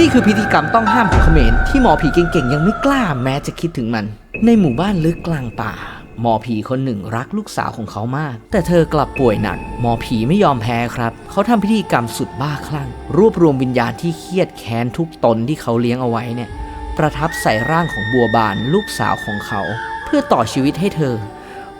นี่คือพิธีกรรมต้องห้ามของเขมรที่หมอผีเก่งๆ ยังไม่กล้าแม้จะคิดถึงมัน ในหมู่บ้านลึกกลางป่า หมอผีคนหนึ่งรักลูกสาวของเขามาก แต่เธอกลับป่วยหนัก หมอผีไม่ยอมแพ้ครับ เขาทำพิธีกรรมสุดบ้าคลั่ง รวบรวมวิญญาณที่เครียดแค้นทุกตนที่เขาเลี้ยงเอาไว้เนี่ย ประทับใส่ร่างของบัวบานลูกสาวของเขา เพื่อต่อชีวิตให้เธอ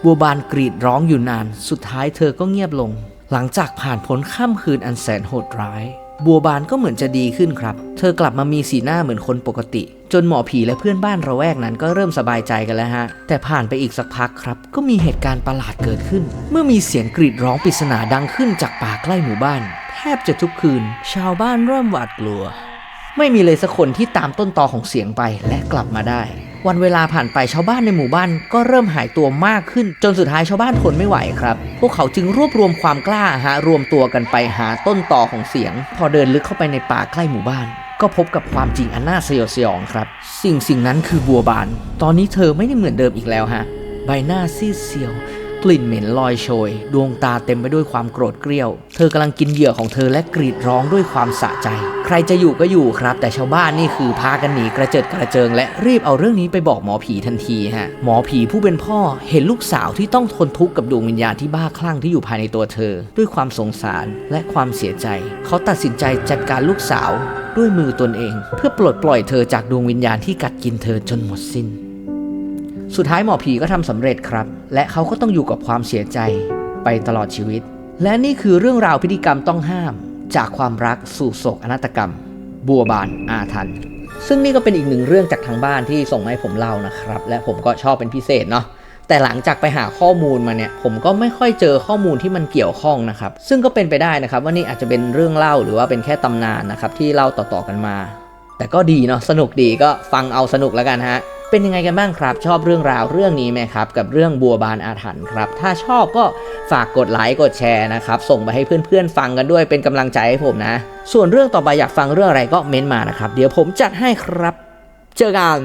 บัวบานกรีดร้องอยู่นาน สุดท้ายเธอก็เงียบลง หลังจากผ่านพ้นค่ำคืนอันแสนโหดร้าย บัวบานก็เหมือนจะดีขึ้นครับ เธอกลับมามีสีหน้าเหมือนคนปกติ จนหมอผีและเพื่อนบ้านระแวกนั้นก็เริ่มสบายใจกันแล้วฮะ แต่ผ่านไปอีกสักพักครับ ก็มีเหตุการณ์ประหลาดเกิดขึ้น เมื่อมีเสียงกรีดร้องปริศนาดังขึ้นจากป่าใกล้หมู่บ้าน แทบจะทุกคืน ชาวบ้านเริ่มหวาดกลัว ไม่มีเลยสักคนที่ตามต้นตอของเสียงไปและกลับมาได้ วันเวลาผ่านไปชาวบ้านในหมู่บ้านก็เริ่มหายตัวมากขึ้น จนสุดท้ายชาวบ้านทนไม่ไหวครับ พวกเขาจึงรวบรวมความกล้าฮะรวมตัวกันไปหาต้นต่อของเสียง พอเดินลึกเข้าไปในป่าใกล้หมู่บ้าน ก็พบกับความจริงอันน่าสยดสยองครับ สิ่งสิ่งนั้นคือบัวบาน ตอนนี้เธอไม่ได้เหมือนเดิมอีกแล้วฮะ ใบหน้าซีดเซียว กลิ่นเหม็นลอยโชย ดวงตาเต็มไปด้วยความโกรธเกรี้ยว เธอกำลังกินเหยื่อของเธอและกรีดร้องด้วยความสะใจ ใครจะอยู่ก็อยู่ครับ แต่ชาวบ้านนี่คือพากันหนีกระเจิดกระเจิง และรีบเอาเรื่องนี้ไปบอกหมอผีทันทีฮะหมอผีผู้เป็นพ่อเห็นลูกสาวที่ต้องทนทุกข์กับดวงวิญญาณที่บ้าคลั่งที่อยู่ภายในตัวเธอ ด้วยความสงสารและความเสียใจ เขาตัดสินใจจัดการลูกสาวด้วยมือตนเอง เพื่อปลดปล่อยเธอจากดวงวิญญาณที่กัดกินเธอจนหมดสิ้น สุดท้ายหมอผีก็ทำสำเร็จครับ และเขาก็ต้องอยู่กับความเสียใจไปตลอดชีวิต และนี่คือเรื่องราวพิธีกรรมต้องห้าม จากความรักสู่โศกอนาตกรรม บัวบานอาถรรพ์ซึ่งนี่ก็เป็นอีกหนึ่งเรื่องจากทางบ้านที่ส่งมาให้ผมเล่านะครับ และผมก็ชอบเป็นพิเศษเนาะแต่หลังจากไปหาข้อมูลมาเนี่ยผมก็ไม่ค่อยเจอข้อมูลที่มันเกี่ยวข้องนะครับ ซึ่งก็เป็นไปได้นะครับ ว่านี่อาจจะเป็นเรื่องเล่าหรือว่าเป็นแค่ตำนานนะครับที่เล่าต่อๆกันมา แต่ก็ดีเนาะสนุกดีก็ฟังเอาสนุกแล้วกันฮะ เป็นยังไงกันบ้างครับ ชอบเรื่องราวเรื่องนี้ไหมครับ กับเรื่องบัวบานอาถรรพ์ครับ ถ้าชอบก็ฝากกดไลค์กดแชร์นะครับ ส่งไปให้เพื่อนๆฟังกันด้วยเป็นกำลังใจให้ผมนะ ส่วนเรื่องต่อไปอยากฟังเรื่องอะไรก็เม้นต์มานะครับ เดี๋ยวผมจัดให้ครับ เจอกัน